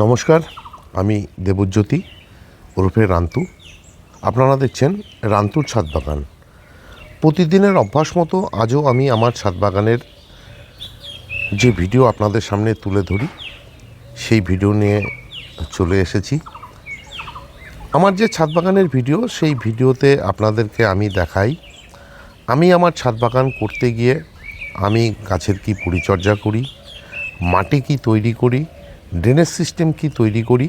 নমস্কার, আমি দেবজ্যোতি ওরফে রান্তু। আপনারা দেখছেন রান্তুর ছাদ বাগান। প্রতিদিনের অভ্যাস মতো আজও আমি আমার ছাদ বাগানের যে ভিডিও আপনাদের সামনে তুলে ধরি, সেই ভিডিও নিয়ে চলে এসেছি। আমার যে ছাদ বাগানের ভিডিও, সেই ভিডিওতে আপনাদেরকে আমি দেখাই, আমি আমার ছাদ বাগান করতে গিয়ে আমি গাছের কি পরিচর্যা করি, মাটি কি তৈরি করি ড্রেনেজ সিস্টেম কি তৈরি করি?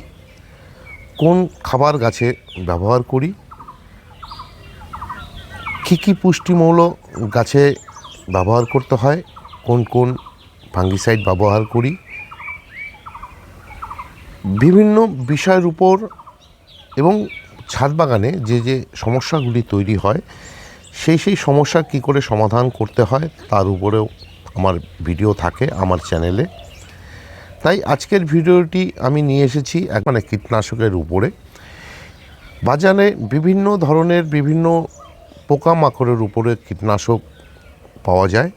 কোন খাবার গাছে ব্যবহার করি? কী কী পুষ্টিমৌল গাছে ব্যবহার করতে হয়? কোন কোন ফাঙ্গিসাইড ব্যবহার করি? বিভিন্ন বিষয়ের উপর এবং ছাদ বাগানে যে যে সমস্যাগুলি তৈরি হয়, সেই সেই সমস্যা কী করে সমাধান করতে হয়, তার উপরেও আমার ভিডিও থাকে আমার চ্যানেলে। তাই আজকের ভিডিওটি আমি নিয়ে এসেছি মানে কীটনাশকের উপরে। বাজারে বিভিন্ন ধরনের বিভিন্ন পোকামাকড়ের উপরে কীটনাশক পাওয়া যায়।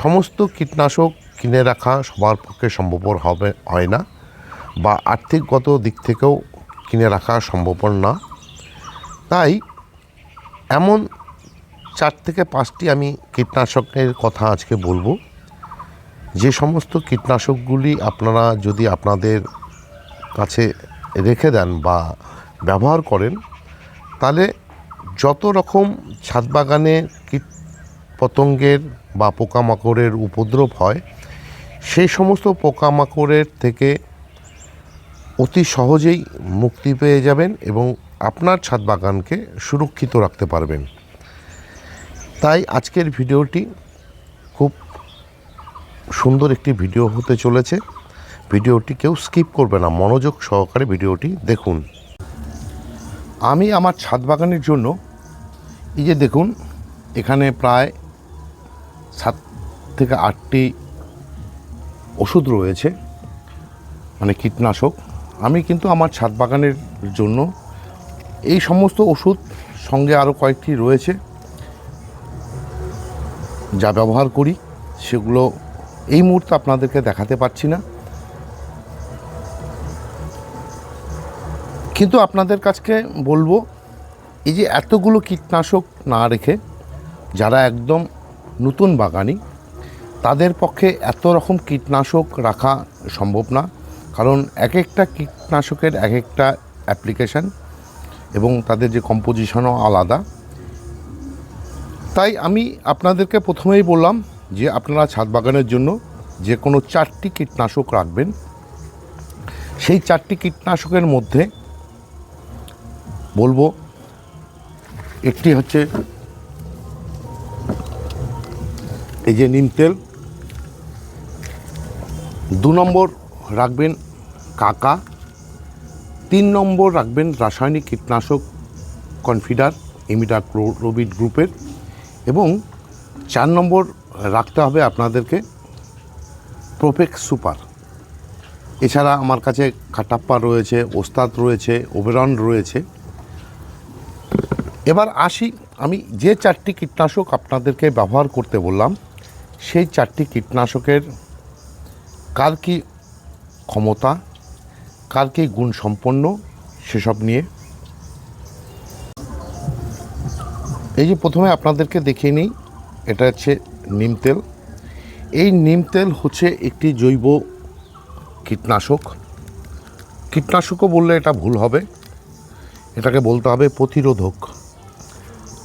সমস্ত কীটনাশক কিনে রাখা সবার পক্ষে সম্ভবপর হবে, হয় না বা আর্থিকগত দিক থেকেও কিনে রাখা সম্ভবপর না। তাই এমন চার থেকে পাঁচটি আমি কীটনাশকের কথা আজকে বলব। যে সমস্ত কীটনাশকগুলি আপনারা যদি আপনাদের কাছে রেখে দেন বা ব্যবহার করেন, তাহলে যত রকম ছাদ বাগানে কীট পতঙ্গের বা পোকামাকড়ের উপদ্রব হয় সেই সমস্ত পোকামাকড়ের থেকে অতি সহজেই মুক্তি পেয়ে যাবেন এবং আপনার ছাদ বাগানকে সুরক্ষিত রাখতে পারবেন। তাই আজকের ভিডিওটি সুন্দর একটি ভিডিও হতে চলেছে। ভিডিওটি কেউ স্কিপ করবে না। মনোযোগ সহকারে ভিডিওটি দেখুন। আমি আমার ছাদ বাগানের জন্য, এই যে দেখুন, এখানে প্রায় সাত থেকে আটটি ওষুধ রয়েছে মানে কীটনাশক। আমি কিন্তু আমার ছাদ বাগানের জন্য এই সমস্ত ওষুধ সঙ্গে আরও কয়েকটি রয়েছে, যা ব্যবহার করি। সেগুলো এই মুহূর্তে আপনাদেরকে দেখাতে পারছি না। কিন্তু আপনাদের কাছকে বলব, এই যে এতগুলো কীটনাশক না রেখে যারা একদম নতুন বাগানি, তাদের পক্ষে এত রকম কীটনাশক রাখা সম্ভব না। কারণ এক একটা কীটনাশকের এক একটা অ্যাপ্লিকেশান এবং তাদের যে কম্পোজিশনও আলাদা। তাই আমি আপনাদেরকে প্রথমেই বললাম যে আপনারা ছাদ বাগানের জন্য যে কোনো চারটি কীটনাশক রাখবেন, সেই চারটি কীটনাশকের মধ্যে বলব, একটি হচ্ছে এই যে নিম তেল, দু নম্বর রাখবেন কাকা, তিন নম্বর রাখবেন রাসায়নিক কীটনাশক কনফিডার ইমিডা ক্লোরোবিড গ্রুপের এবং চার নম্বর রাখতে হবে আপনাদেরকে প্রোপেক্স সুপার এছাড়া আমার কাছে কাটাপ্পা রয়েছে ওস্তাদ রয়েছে ওবেরন রয়েছে। এবার আসি, আমি যে চারটি কীটনাশক আপনাদেরকে ব্যবহার করতে বললাম, সেই চারটি কীটনাশকের কার কী ক্ষমতা, কার কী গুণ সম্পন্ন, সেসব নিয়ে। এই যে প্রথমে আপনাদেরকে দেখিয়ে নিই, এটা হচ্ছে নিম তেল। এই নিম তেল হচ্ছে একটি জৈব কীটনাশক। কীটনাশকও বললে এটা ভুল হবে। এটাকে বলতে হবে প্রতিরোধক।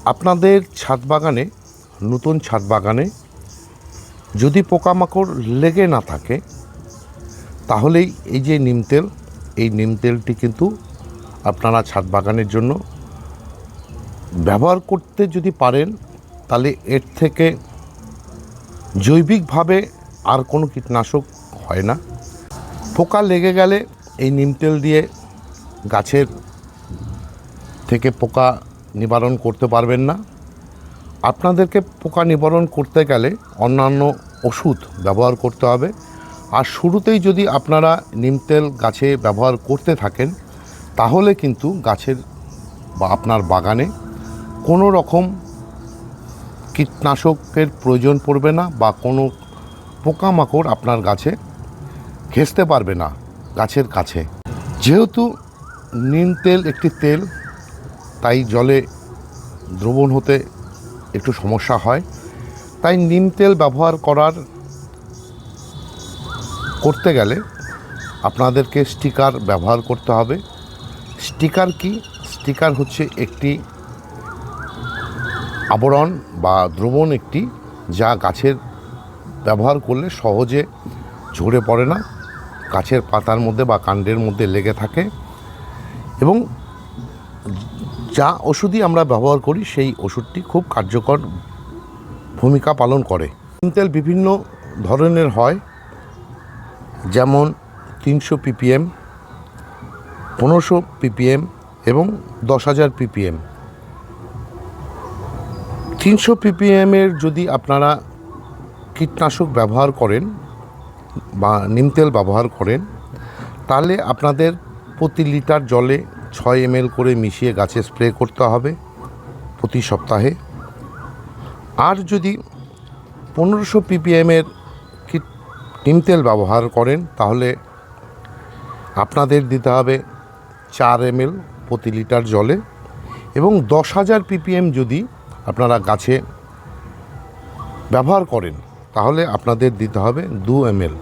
আপনাদের ছাদ বাগানে, নতুন ছাদ বাগানে যদি পোকামাকড় লেগে না থাকে, তাহলেই এই যে নিম তেল, এই নিম তেলটি কিন্তু আপনারা ছাদ বাগানের জন্য ব্যবহার করতে যদি পারেন, তাহলে এর থেকে জৈবিকভাবে আর কোনো কীটনাশক হয় না। পোকা লেগে গেলে এই নিম তেল দিয়ে গাছের থেকে পোকা নিবারণ করতে পারবেন না। আপনাদেরকে পোকা নিবারণ করতে গেলে অন্যান্য ওষুধ ব্যবহার করতে হবে। আর শুরুতেই যদি আপনারা নিম তেল গাছে ব্যবহার করতে থাকেন, তাহলে কিন্তু গাছের বা আপনার বাগানে কোনো রকম কীটনাশকের প্রয়োজন পড়বে না বা কোনো পোকামাকড় আপনার গাছে ঘেঁষতে পারবে না গাছের কাছে। যেহেতু নিম তেল একটি তেল, তাই জলে দ্রবণ হতে একটু সমস্যা হয়। তাই নিম তেল ব্যবহার করার করতে গেলে আপনাদেরকে স্টিকার ব্যবহার করতে হবে। স্টিকার কি? স্টিকার হচ্ছে একটি আবরণ বা দ্রবণ একটি যা গাছের ব্যবহার করলে সহজে ঝরে পড়ে না, গাছের পাতার মধ্যে বা কাণ্ডের মধ্যে লেগে থাকে এবং যা ওষুধই আমরা ব্যবহার করি সেই ওষুধটি খুব কার্যকর ভূমিকা পালন করে। তেল বিভিন্ন ধরনের হয়, যেমন তিনশো পিপিএম পনেরোশো পিপিএম এবং দশ হাজার পিপিএম তিনশো পিপিএমের যদি আপনারা কীটনাশক ব্যবহার করেন বা নিম তেল ব্যবহার করেন, তাহলে আপনাদের প্রতি লিটার জলে ছয় এমএল করে মিশিয়ে গাছে স্প্রে করতে হবে প্রতি সপ্তাহে। আর যদি পনেরোশো পিপিএমের কীট নিম তেল ব্যবহার করেন, তাহলে আপনাদের দিতে হবে চার এমএল প্রতি লিটার জলে এবং দশ হাজার পিপিএম যদি আপনারা গাছে ব্যবহার করেন, তাহলে আপনাদের দিতে হবে দু এমএল।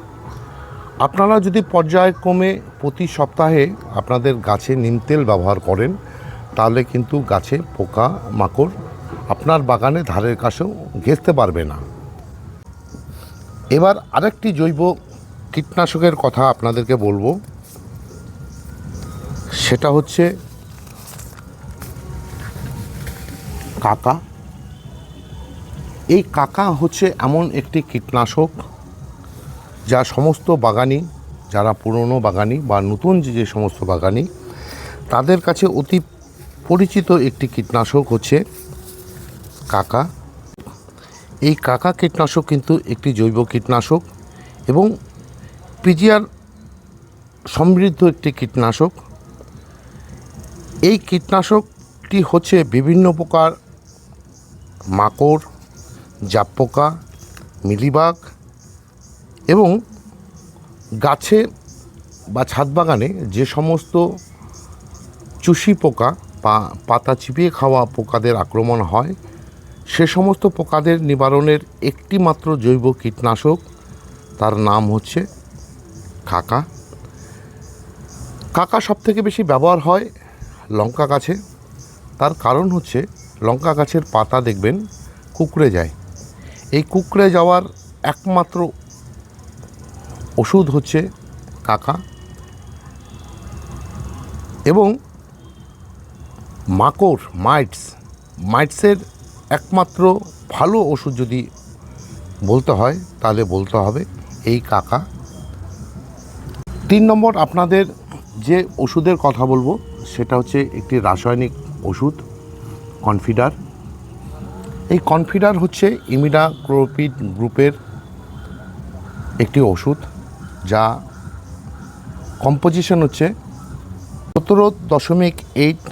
আপনারা যদি পর্যায়ক্রমে প্রতি সপ্তাহে আপনাদের গাছে নিম তেল ব্যবহার করেন, তাহলে কিন্তু গাছে পোকা মাকড় আপনার বাগানে ধারের কাছেও ঘেঁচতে পারবে না। এবার আরেকটি জৈব কীটনাশকের কথা আপনাদেরকে বলব। সেটা হচ্ছে কাকা। এই কাকা হচ্ছে এমন একটি কীটনাশক যা সমস্ত বাগানি, যারা পুরনো বাগানি বা নতুন যে সমস্ত বাগানি, তাদের কাছে অতি পরিচিত একটি কীটনাশক হচ্ছে কাকা। এই কাকা কীটনাশক কিন্তু একটি জৈব কীটনাশক এবং পিজিআর সমৃদ্ধ একটি কীটনাশক। এই কীটনাশকটি হচ্ছে বিভিন্ন প্রকার মাকড় জাপ পোকা মিলিবাগ এবং গাছে বা ছাদ বাগানে যে সমস্ত চুষি পোকা বা পাতা চিপিয়ে খাওয়া পোকাদের আক্রমণ হয়, সে সমস্ত পোকাদের নিবারণের একটি মাত্র জৈব কীটনাশক, তার নাম হচ্ছে কাকা। কাকা সবথেকে বেশি ব্যবহার হয় লঙ্কা গাছে। তার কারণ হচ্ছে লঙ্কা গাছের পাতা দেখবেন কুকড়ে যায়। এই কুকড়ে যাওয়ার একমাত্র ওষুধ হচ্ছে কাকা। এবং মাকড়, মাইটস, মাইটসের একমাত্র ভালো ওষুধ যদি বলতে হয়, তাহলে বলতে হবে এই কাকা। তিন নম্বর, আপনাদের যে ওষুধের কথা বলব, সেটা হচ্ছে একটি রাসায়নিক ওষুধ, কনফিডার। এই কনফিডার হচ্ছে ইমিডাক্লোপিড গ্রুপের একটি ওষুধ, যা কম্পোজিশন হচ্ছে সতেরো দশমিক এইট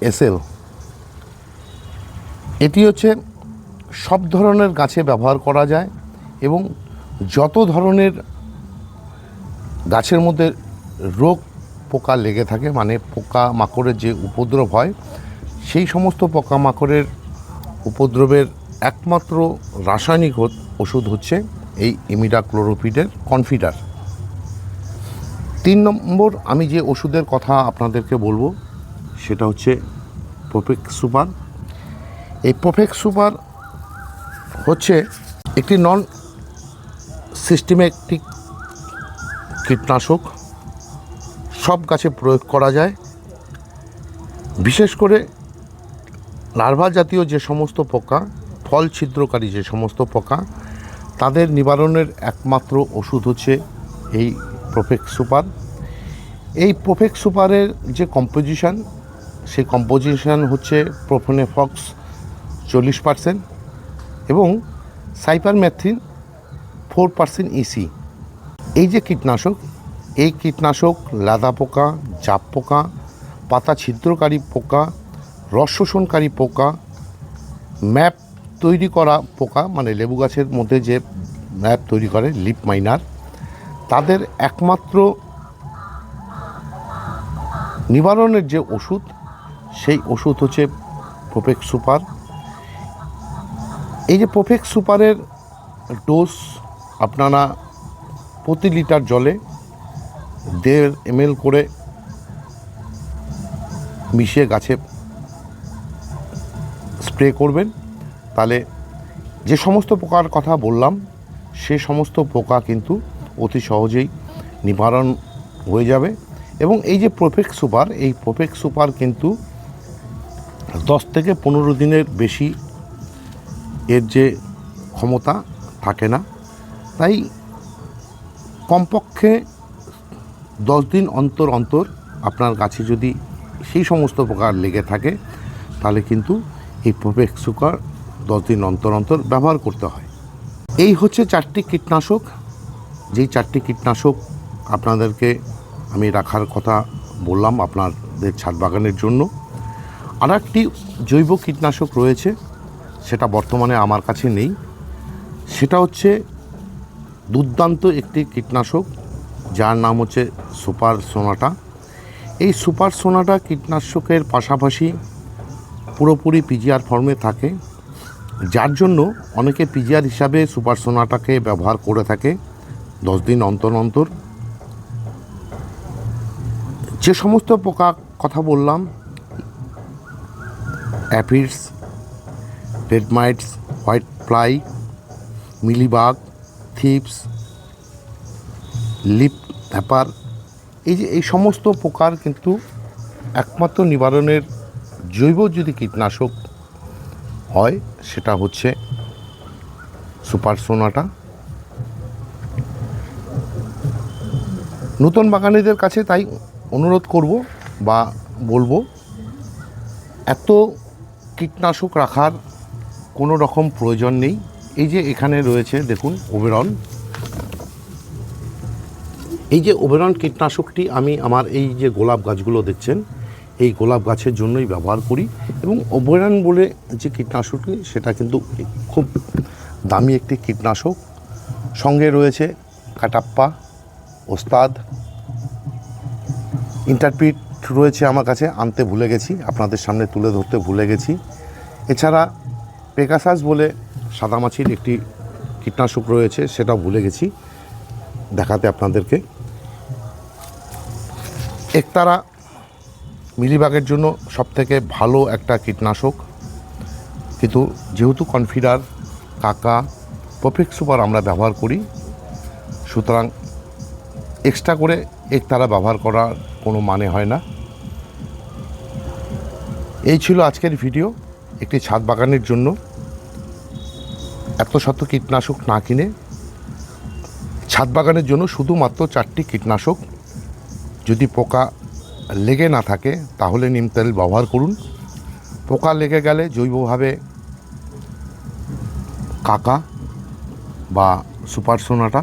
এসএল এটি হচ্ছে সব ধরনের গাছে ব্যবহার করা যায় এবং যত ধরনের গাছের মধ্যে রোগ পোকা লেগে থাকে মানে পোকা মাকড়ের যে উপদ্রব হয়, সেই সমস্ত পোকামাকড়ের উপদ্রবের একমাত্র রাসায়নিক ওষুধ হচ্ছে এই ইমিডাক্লোরোপিডের কনফিডার। তিন নম্বর আমি যে ওষুধের কথা আপনাদেরকে বলব, সেটা হচ্ছে প্রোপেক সুপার এই প্রোপেক সুপার হচ্ছে একটি নন সিস্টেমেটিক কীটনাশক। সব গাছে প্রয়োগ করা যায়। বিশেষ করে লার্ভা জাতীয় যে সমস্ত পোকা, ফল ছিদ্রকারী যে সমস্ত পোকা, তাদের নিবারণের একমাত্র ওষুধ হচ্ছে এই প্রোফেক সুপার এই প্রোফেক সুপারের যে কম্পোজিশন সেই কম্পোজিশন হচ্ছে প্রোফোনেফক্স চল্লিশ পার্সেন্ট এবং সাইপারম্যাথিন ফোর পার্সেন্ট ইসি এই যে কীটনাশক, এই কীটনাশক লাদা পোকা, জাপ পোকা, পাতা ছিদ্রকারী পোকা রস শোষণকারী পোকা, ম্যাপ তৈরি করা পোকা মানে লেবু গাছের মধ্যে যে ম্যাপ তৈরি করে, লিপ মাইনার, তাদের একমাত্র নিবারণের যে ওষুধ, সেই ওষুধ হচ্ছে প্রোপেক সুপার। এই যে প্রোপেক সুপারের ডোজ আপনারা প্রতি লিটার জলে দেড় এমএল করে মিশিয়ে গাছে স্প্রে করবেন। তাহলে যে সমস্ত পোকার কথা বললাম, সে সমস্ত পোকা কিন্তু অতি সহজেই নিবারণ হয়ে যাবে। এবং এই যে প্রোপেক সুপার এই প্রোপেক সুপার কিন্তু দশ থেকে পনেরো দিনের বেশি এর যে ক্ষমতা থাকে না। তাই কমপক্ষে দশ দিন অন্তর অন্তর আপনার গাছে যদি সেই সমস্ত প্রকার লেগে থাকে, তাহলে কিন্তু এই প্রোপেক সুপার দশ দিন অন্তর অন্তর ব্যবহার করতে হয়। এই হচ্ছে চারটি কীটনাশক। যেই চারটি কীটনাশক আপনাদেরকে আমি রাখার কথা বললাম আপনাদের ছাদ বাগানের জন্য। আর একটি জৈব কীটনাশক রয়েছে, সেটা বর্তমানে আমার কাছে নেই। সেটা হচ্ছে দুর্দান্ত একটি কীটনাশক, যার নাম হচ্ছে সুপার সোনাটা। এই সুপার সোনাটা কীটনাশকের পাশাপাশি পুরোপুরি পিজিআর ফর্মে থাকে। যার জন্য অনেকে পিজিআর হিসাবে সুপার সোনাটাকে ব্যবহার করে থাকে দশ দিন অন্তর অন্তর। যে সমস্ত পোকা কথা বললাম aphids red mites white fly mealybug thrips leaf hopper এই যে এই সমস্ত পোকার কিন্তু একমাত্র নিবারণের জৈব যদি কীটনাশক হয়, সেটা হচ্ছে সুপার সোনাটা। নতুন বাগানিদের কাছে তাই অনুরোধ করব বা বলব, এত কীটনাশক রাখার কোনো রকম প্রয়োজন নেই। এই যে এখানে রয়েছে, দেখুন, ওবেরন। এই যে ওবেরন কীটনাশকটি আমি আমার এই যে গোলাপ গাছগুলো দেখছেন এই গোলাপ গাছের জন্যই ব্যবহার করি এবং ওবেরন বলে যে কীটনাশকটি সেটা কিন্তু খুব দামি একটি কীটনাশক। সঙ্গে রয়েছে কাটাপ্পা, ওস্তাদ, ইন্টারপ্রিট রয়েছে আমার কাছে, আনতে ভুলে গেছি, আপনাদের সামনে তুলে ধরতে ভুলে গেছি। এছাড়া পেগাসাস বলে সাদামাছির একটি কীটনাশক রয়েছে সেটা ভুলে গেছি, দেখাতে আপনাদেরকে। একতারা মিলিবাগের জন্য সবথেকে ভালো একটা কীটনাশক। কিন্তু যেহেতু কনফিডার, কাকা পফিক সুপার আমরা ব্যবহার করি, সুতরাং এক্সট্রা করে এক তারা ব্যবহার করার কোনো মানে হয় না। এই ছিল আজকের ভিডিও, একটি ছাদ বাগানের জন্য। এত শত কীটনাশক না কিনে ছাদ বাগানের জন্য শুধুমাত্র চারটি কীটনাশক, যদি পোকা লেগে না থাকে, তাহলে নিম তেল ব্যবহার করুন। পোকা লেগে গেলে জৈবভাবে কাকা বা সুপার সোনাটা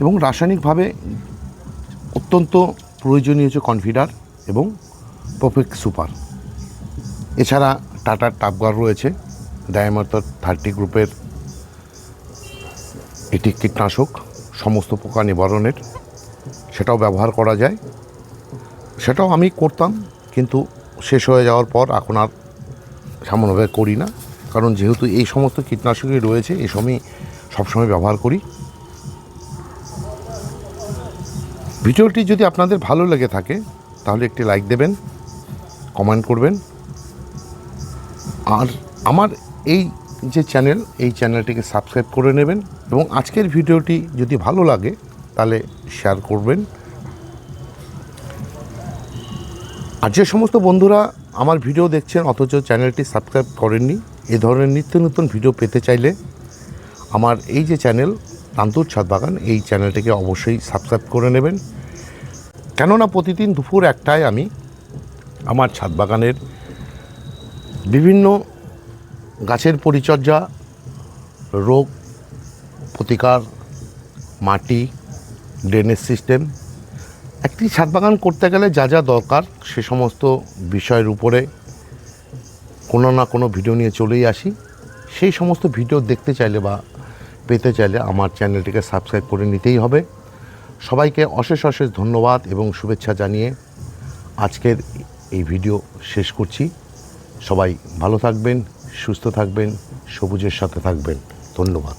এবং রাসায়নিকভাবে অত্যন্ত প্রয়োজনীয় হচ্ছে কনফিডার এবং প্রফেক্ট সুপার। এছাড়া টাটার টাপগার রয়েছে ডায়ামার্টার থার্টি গ্রুপের এটি কীটনাশক, সমস্ত পোকা নিবারণের, সেটাও ব্যবহার করা যায়। সেটাও আমি করতাম, কিন্তু শেষ হয়ে যাওয়ার পর এখন আর সামান্যভাবে করি না। কারণ যেহেতু এই সমস্ত কীটনাশকই রয়েছে, এই সময় সবসময় ব্যবহার করি। ভিডিওটি যদি আপনাদের ভালো লেগে থাকে, তাহলে একটি লাইক দেবেন, কমেন্ট করবেন। আর আমার এই যে চ্যানেল, এই চ্যানেলটিকে সাবস্ক্রাইব করে নেবেন এবং আজকের ভিডিওটি যদি ভালো লাগে, তাহলে শেয়ার করবেন। আর যে সমস্ত বন্ধুরা আমার ভিডিও দেখছেন, অথচ চ্যানেলটি সাবস্ক্রাইব করেননি, এ ধরনের নিত্য নতুন ভিডিও পেতে চাইলে আমার এই যে চ্যানেল, তান্তুর ছাদ বাগান, এই চ্যানেলটিকে অবশ্যই সাবস্ক্রাইব করে নেবেন। কেননা প্রতিদিন দুপুর একটায় আমি আমার ছাদ বাগানের বিভিন্ন গাছের পরিচর্যা, রোগ প্রতিকার, মাটি ড্রেনেজ সিস্টেম একটি ছাদ বাগান করতে গেলে যা যা দরকার সে সমস্ত বিষয়ের উপরে কোনো না কোনো ভিডিও নিয়ে চলেই আসি। সেই সমস্ত ভিডিও দেখতে চাইলে বা পেতে চাইলে আমার চ্যানেলটিকে সাবস্ক্রাইব করে নিতেই হবে। সবাইকে অশেষ অশেষ ধন্যবাদ এবং শুভেচ্ছা জানিয়ে আজকের এই ভিডিও শেষ করছি। সবাই ভালো থাকবেন, সুস্থ থাকবেন, সবুজের সাথে থাকবেন। ধন্যবাদ।